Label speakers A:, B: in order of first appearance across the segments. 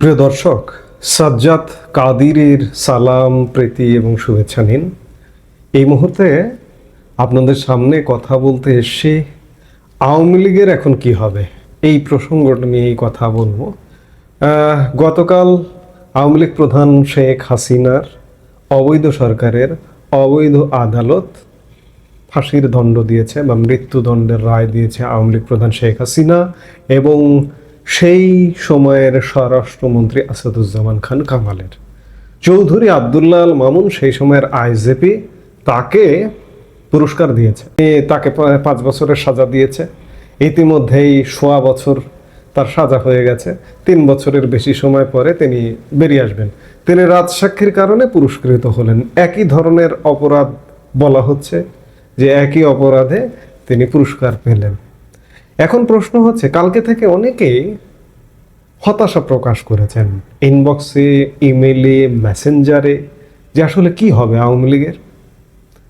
A: প্রিয় দর্শক, সাজ্জাদ কাদিরের সালাম, প্রীতি এবং শুভেচ্ছা নিন। এই মুহূর্তে আপনাদের সামনে কথা বলতে এসে আওয়ামী লীগের এখন কি হবে? এই প্রসঙ্গটা নিয়েই কথা বলব। গতকাল আওয়ামী লীগ প্রধান শেখ হাসিনার অবৈধ সরকারের অবৈধ আদালত ফাঁসির দণ্ড দিয়েছে বা মৃত্যুদণ্ডের রায় দিয়েছে আওয়ামী লীগ প্রধান শেখ হাসিনা এবং সেই সময়ের স্বরাষ্ট্রমন্ত্রী আসাদুজ্জামান খান কামালের। চৌধুরী আবদুল্লাহ আল মামুন সেই সময়ের আইজেপি তাকে পুরস্কার দিয়েছে। তাকে পাঁচ বছরের সাজা দিয়েছে। ইতিমধ্যেই সোয়া বছর তার সাজা হয়ে গেছে। তিন বছরের বেশি সময় পরে তিনি বেরিয়ে আসবেন। তিনি রাজসাক্ষীর কারণে পুরস্কৃত হলেন। একই ধরনের অপরাধ বলা হচ্ছে যে একই অপরাধে তিনি পুরস্কার পেলেন। এখন প্রশ্ন হচ্ছে, কালকে থেকে অনেকেই হতাশা প্রকাশ করেছেন ইনবক্সে ইমেলে মেসেঞ্জারে যে আসলে কি হবে আওয়ামী লীগের?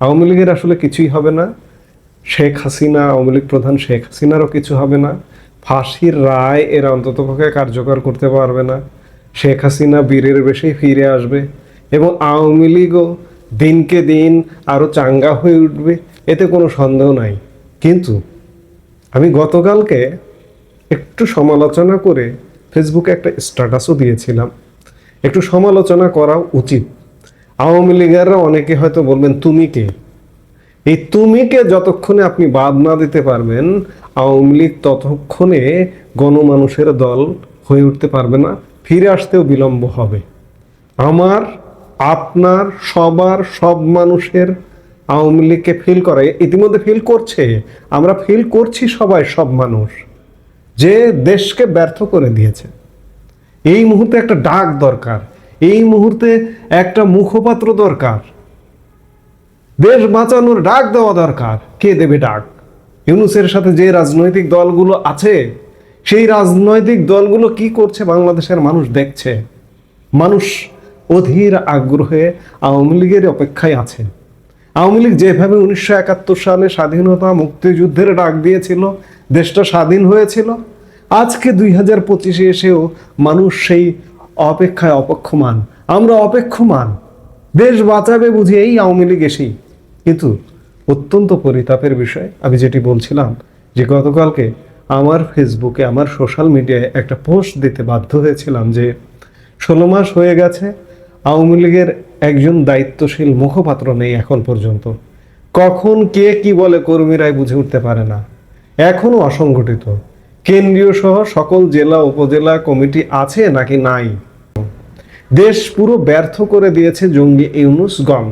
A: আওয়ামী লীগের আসলে কিছুই হবে না। শেখ হাসিনা, আওয়ামী লীগ প্রধান শেখ হাসিনারও কিছু হবে না। ফাঁসির রায় এরা অন্ততপক্ষে কার্যকর করতে পারবে না। শেখ হাসিনা বীরের বেশি ফিরে আসবে এবং আওয়ামী লীগও দিনকে দিন আরও চাঙ্গা হয়ে উঠবে, এতে কোনো সন্দেহ নাই। কিন্তু আমি গতকালকে একটু সমালোচনা করে ফেসবুকে একটা স্ট্যাটাসও দিয়েছিলাম। একটু সমালোচনা করা উচিত। আওয়ামী লীগেররা অনেকে হয়তো বলবেন, তুমি কে? এই তুমিকে যতক্ষণে আপনি বাদ না দিতে পারবেন, আওয়ামী লীগ ততক্ষণে গণমানুষের দল হয়ে উঠতে পারবে না, ফিরে আসতেও বিলম্ব হবে। আমার, আপনার, সবার, সব মানুষের আওয়ামী লীগকে ফিল করে, ইতিমধ্যে ফিল করছে। আমরা ফিল করছি সবাই, সব মানুষ। যে দেশকে ব্যর্থ করে দিয়েছে। এই মুহূর্তে একটা ডাক দরকার। এই মুহূর্তে একটা মুখপাত্র দরকার। দেশ বাঁচানোর ডাক দেওয়া দরকার। কে দেবে ডাক? ইউনুসের সাথে যে রাজনৈতিক দলগুলো আছে, সেই রাজনৈতিক দলগুলো কি করছে বাংলাদেশের মানুষ দেখছে? মানুষ অধীর আগ্রহে আওয়ামী লীগের অপেক্ষায় আছে। আওয়ামী লীগ যেভাবে উনিশশো একাত্তর সালে স্বাধীনতা মুক্তিযুদ্ধের ডাক দিয়েছিল, দেশটা স্বাধীন হয়েছিল, আজকে দুই হাজার পঁচিশে এসেও মানুষ সেই অপেক্ষায় অপেক্ষমান। আমরা অপেক্ষমান। দেশ বাঁচাবে বুঝি এই আওয়ামী লীগ এসেই। কিন্তু অত্যন্ত পরিতাপের বিষয়, আমি যেটি বলছিলাম যে গতকালকে আমার ফেসবুকে আমার সোশ্যাল মিডিয়ায় একটা পোস্ট দিতে বাধ্য হয়েছিলাম যে, ষোলো মাস হয়ে গেছে আওয়ামী লীগের একজন দায়িত্বশীল মুখপাত্র নেই এখন পর্যন্ত। কখন কে কি বলে কর্মীরাই বুঝে উঠতে পারে না। এখনও অসংগঠিত। কেন্দ্রীয় সহ সকল জেলা, উপজেলা কমিটি আছে নাকি নাই? দেশ পুরো ব্যর্থ করে দিয়েছে জঙ্গি ইউনুসগণ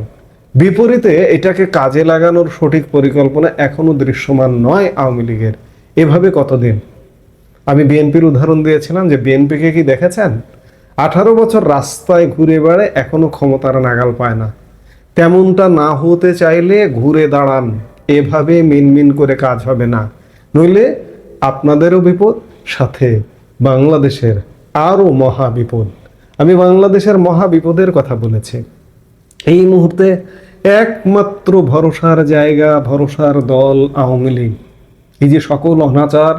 A: বিপরীতে এটাকে কাজে লাগানোর সঠিক পরিকল্পনা এখনও দৃশ্যমান নয় আওয়ামী লীগের। এভাবে কতদিন? আমি বিএনপির উদাহরণ দিয়েছিলাম যে বিএনপিকে কি দেখেছেন? আঠারো বছর রাস্তায় ঘুরে বেড়ে এখনও ক্ষমতার নাগাল পায় না। তেমনটা না হতে চাইলে ঘুরে দাঁড়ান, এভাবে মিনমিন করে কাজ হবে না। নইলে আপনাদেরও বিপদ, সাথে বাংলাদেশের আরও মহা বিপদ। আমি বাংলাদেশের মহা বিপদের কথা বলেছি। এই মুহূর্তে একমাত্র ভরসার জায়গা, ভরসার দল আওয়ামী লীগ। এই যে সকল অনাচার,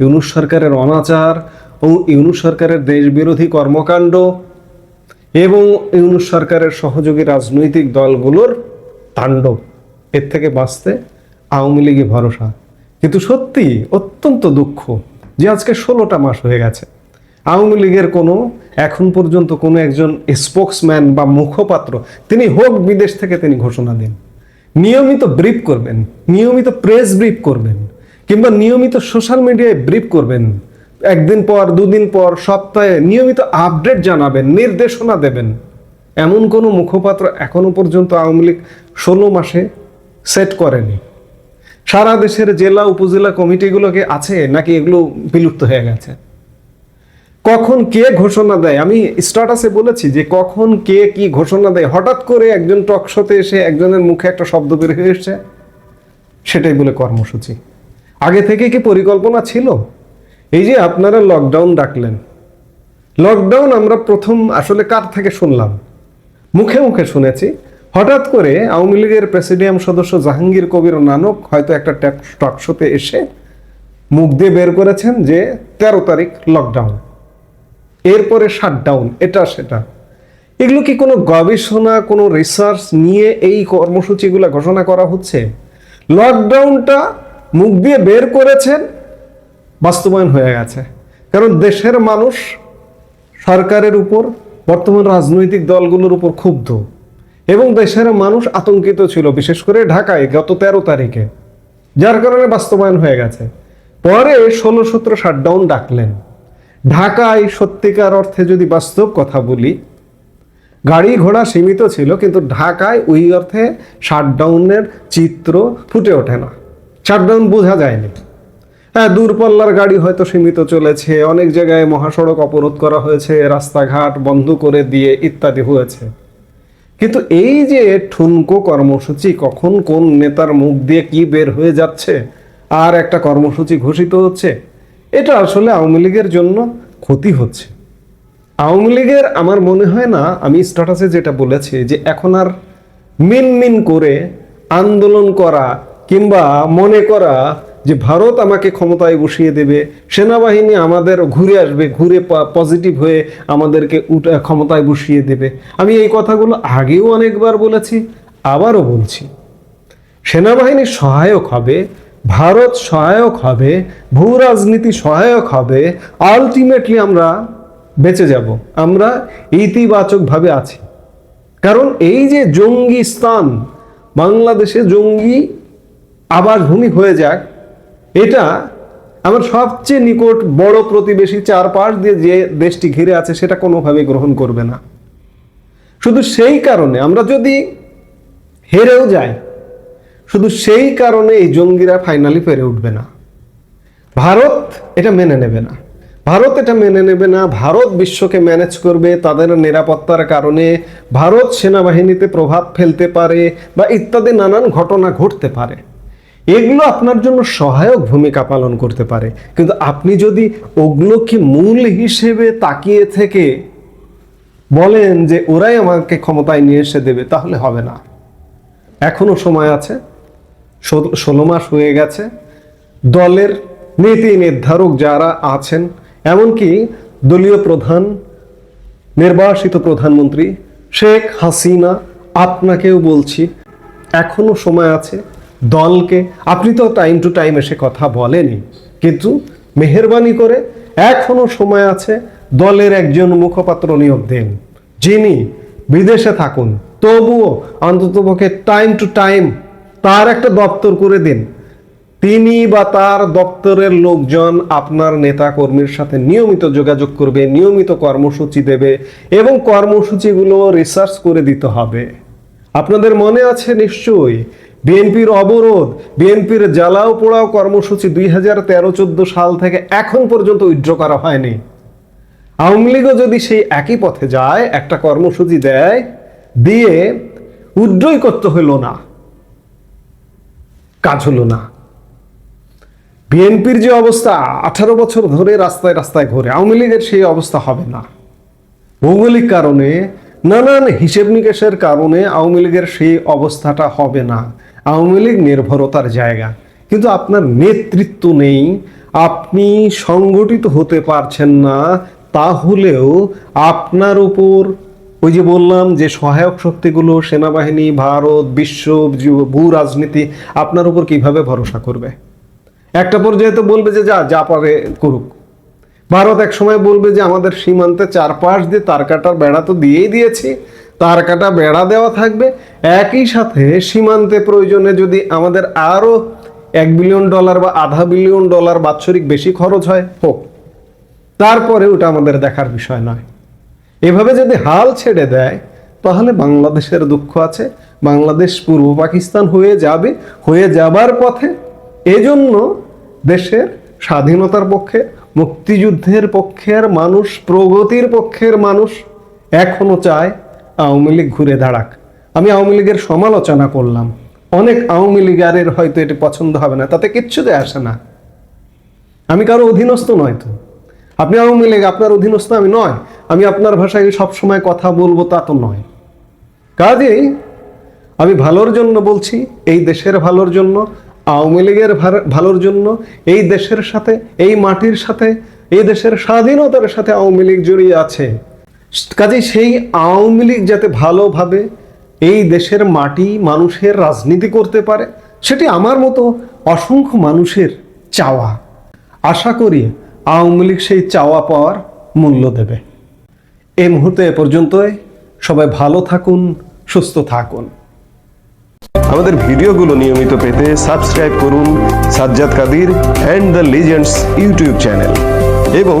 A: ইউনুস সরকারের অনাচার ইউনুস সরকারের দেশবিরোধী কর্মকাণ্ড এবং ইউনুস সরকারের সহযোগী রাজনৈতিক দলগুলোর তাণ্ডব। এর থেকে বাঁচতে আওয়ামী লীগে ভরসা। কিন্তু সত্যি অত্যন্ত দুঃখ যে আজকে ষোলোটা মাস হয়ে গেছে। আওয়ামী লীগের কোনো, এখন পর্যন্ত কোনো একজন স্পোক্সম্যান বা মুখপাত্র, তিনি হোক বিদেশ থেকে তিনি ঘোষণা দিন। নিয়মিত ব্রিফ করবেন, নিয়মিত প্রেস ব্রিফ করবেন, কিংবা নিয়মিত সোশ্যাল মিডিয়ায় ব্রিফ করবেন। একদিন পর, দুদিন পর সপ্তাহে নিয়মিত আপডেট জানাবেন, নির্দেশনা দেবেন। এমন কোনো মুখপাত্র এখনও পর্যন্ত আওয়ামী লীগ ষোলো মাসে সেট করেনি। সারা দেশের জেলা, উপজেলা কমিটিগুলোকে আছে, নাকি এগুলো বিলুপ্ত হয়ে গেছে? কখন কে ঘোষণা দেয়? আমি স্ট্যাটাসে বলেছি যে কখন কে কি ঘোষণা দেয়। হঠাৎ করে একজন টক শোতে এসে একজনের মুখে একটা শব্দ বের হয়ে এসছে সেটাই বলে কর্মসূচি। আগে থেকে কি পরিকল্পনা ছিল? এই যে আপনারা লকডাউন ডাকলেন। লকডাউন আমরা প্রথম আসলে কার থেকে শুনলাম? মুখে মুখে শুনেছি। হঠাৎ করে আওয়ামী লীগের প্রেসিডিয়াম সদস্য জাহাঙ্গীর কবির নানক হয়তো একটা টক শোতে এসে মুখ দিয়ে বের করেছেন যে তেরো তারিখ লকডাউন এরপরে শাটডাউন এটা সেটা। এগুলো কি কোনো গবেষণা, কোনো রিসার্চ নিয়ে এই কর্মসূচিগুলো ঘোষণা করা হচ্ছে? লকডাউনটা মুখ দিয়ে বের করেছেন বাস্তবায়ন হয়ে গেছে। কারণ দেশের মানুষ সরকারের উপর, বর্তমান রাজনৈতিক দলগুলোর উপর ক্ষুব্ধ। এবং দেশের মানুষ আতঙ্কিত ছিল, বিশেষ করে ঢাকায় গত তেরো তারিখে। যার কারণে বাস্তবায়ন হয়ে গেছে। পরে ষোলো সতেরো শাটডাউন ডাকলেন। ঢাকায় সত্যিকার অর্থে যদি বাস্তব কথা বলি, গাড়ি ঘোড়া সীমিত ছিল, কিন্তু ঢাকায় ওই অর্থে শাটডাউনের চিত্র ফুটে ওঠে না। শাটডাউন বোঝা যায়নি। হ্যাঁ দূরপাল্লার গাড়ি হয়তো সীমিত চলেছে। অনেক জায়গায় মহাসড়ক অবরোধ করা হয়েছে, রাস্তাঘাট বন্ধ করে দিয়ে ইত্যাদি হয়েছে। কিন্তু এই যে ঠুনকো কর্মসূচি, কখন কোন নেতার মুখ দিয়ে কি বের হয়ে যাচ্ছে? আর একটা কর্মসূচি ঘোষিত হচ্ছে। এটা আসলে আওয়ামী লীগের জন্য ক্ষতি হচ্ছে। আওয়ামী লীগের আমার মনে হয় না, আমি স্ট্যাটাসে যেটা বলেছি যে এখন আর মিন মিন করে আন্দোলন করা কিংবা মনে করা যে ভারত আমাকে ক্ষমতায় বসিয়ে দেবে, সেনাবাহিনী আমাদের ঘুরে আসবে, ঘুরে পজিটিভ হয়ে আমাদেরকে ক্ষমতায় বসিয়ে দেবে। আমি এই কথাগুলো আগেও অনেকবার বলেছি, আবারও বলছি। সেনাবাহিনী সহায়ক হবে, ভারত সহায়ক হবে ভূ রাজনীতি সহায়ক হবে আলটিমেটলি আমরা বেঁচে যাব, আমরা ইতিবাচকভাবে আছি। কারণ এই যে জঙ্গি স্থান, বাংলাদেশে জঙ্গি আবাসভূমি হয়ে যাক এটা আমার সবচেয়ে নিকট বড় প্রতিবেশী চারপাশ দিয়ে যে দেশটি ঘিরে আছে, সেটা কোনোভাবে গ্রহণ করবে না। শুধু সেই কারণে, আমরা যদি হেরেও যাই, শুধু সেই কারণে এই জঙ্গিরা ফাইনালি পেরে উঠবে না। ভারত এটা মেনে নেবে না। ভারত এটা মেনে নেবে না, ভারত বিশ্বকে ম্যানেজ করবে তাদের নিরাপত্তার কারণে, ভারত সেনাবাহিনীতে প্রভাব ফেলতে পারে বা ইত্যাদি নানান ঘটনা ঘটতে পারে। এগুলো আপনার জন্য সহায়ক ভূমিকা পালন করতে পারে। কিন্তু আপনি যদি ওগুলোকে মূল হিসেবে তাকিয়ে থেকে বলেন যে ওরাই আমাকে ক্ষমতায় নিয়ে এসে দেবে, তাহলে হবে না। এখনও সময় আছে, ষোলো মাস হয়ে গেছে, দলের নীতি নির্ধারক যারা আছেন, এমনকি দলীয় প্রধান, নির্বাসিত প্রধানমন্ত্রী শেখ হাসিনা, আপনাকেও বলছি, এখনও সময় আছে দলকে। আপনি তো টাইম টু টাইম এসে কথা বলেনি কিন্তু মেহরবানি করে এখনও সময় আছে দলের একজন মুখপাত্র নিয়োগ দেন। যিনি বিদেশে থাকুন, তবুও অন্ততপক্ষে টাইম টু টাইম তার একটা দপ্তর করে দিন। তিনি বা তার দপ্তরের লোকজন আপনার নেতা কর্মীর সাথে নিয়মিত যোগাযোগ করবে, নিয়মিত কর্মসূচি দেবে এবং কর্মসূচিগুলো রিসার্চ করে দিতে হবে। আপনাদের মনে আছে নিশ্চয়ই বিএনপির অবরোধ, বিএনপির জ্বালাও পোড়াও কর্মসূচি দুই হাজার তেরো চোদ্দ সাল থেকে এখন পর্যন্ত উইথড্র করা হয়নি। আওয়ামী লীগও যদি সেই একই পথে যায়, একটা কর্মসূচি দেয়, দিয়ে উইথড্রই করতে হইল না। কাজ হলো না। বিএনপির যে অবস্থা, আঠারো বছর ধরে রাস্তায় রাস্তায় ঘোরে, আওয়ামী লীগের সেই অবস্থা হবে না। ভৌগোলিক কারণে, নানান হিসেব নিকেশের কারণে আওয়ামী লীগের সেই অবস্থাটা হবে না। আওয়ামী লীগ নির্ভরতার জায়গা। কিন্তু আপনার নেতৃত্ব নেই, আপনি সংগঠিত হতে পারছেন না, তাহলেও আপনার উপর ওই যে বললাম যে সহায়ক শক্তিগুলো, সেনাবাহিনী, ভারত, বিশ্ব ভূ রাজনীতি, আপনার উপর কীভাবে ভরসা করবে? একটা পর্যায়ে তো বলবে যে যা যা পারে করুক। ভারত এক সময় বলবে যে আমাদের সীমান্তে চারপাশ দিয়ে তার কাটার বেড়া তো দিয়েই দিয়েছি। তার কাটা বেড়া দেওয়া থাকবে। একই সাথে সীমান্তে প্রয়োজনে যদি আমাদের আরও এক বিলিয়ন ডলার বা আধা বিলিয়ন ডলার বাৎসরিক বেশি খরচ হয় হোক তারপরে ওটা আমাদের দেখার বিষয় নয়। এভাবে যদি হাল ছেড়ে দেয়, তাহলে বাংলাদেশের দুঃখ আছে, বাংলাদেশ পূর্ব পাকিস্তান হয়ে যাবে, হয়ে যাবার পথে। এজন্য দেশের স্বাধীনতার পক্ষে, মুক্তিযুদ্ধের পক্ষের মানুষ, প্রগতির পক্ষের মানুষ এখনও চায় আওয়ামী লীগ ঘুরে দাঁড়াক। আমি আওয়ামী লীগের সমালোচনা করলাম। অনেক আওয়ামী লীগারের হয়তো এটি পছন্দ হবে না, তাতে কিচ্ছু যায় আসে না। আমি কারও অধীনস্থ নয় তো। আপনি আওয়ামী লীগ, আপনার অধীনস্থ আমি নয়। আমি আপনার ভাষায় সবসময় কথা বলব তা তো নয়। কাজেই আমি ভালোর জন্য বলছি, এই দেশের ভালোর জন্য, আওয়ামী লীগের ভালোর জন্য, এই দেশের সাথে, এই মাটির সাথে, এই দেশের স্বাধীনতার সাথে আওয়ামী লীগ জড়িয়ে আছে। কাজে সেই আওয়ামী লীগ যাতে ভালোভাবে এই দেশের মাটি মানুষের রাজনীতি করতে পারে, সেটি আমার মতো অসংখ্য মানুষের চাওয়া। আশা করি আওয়ামী লীগ সেই চাওয়া পাওয়ার মূল্য দেবে। এই মুহূর্তে এ পর্যন্তই। সবাই ভালো থাকুন, সুস্থ থাকুন।
B: আমাদের ভিডিওগুলো নিয়মিত পেতে সাবস্ক্রাইব করুন Sajjad Kadir and the legends YouTube channel. এবং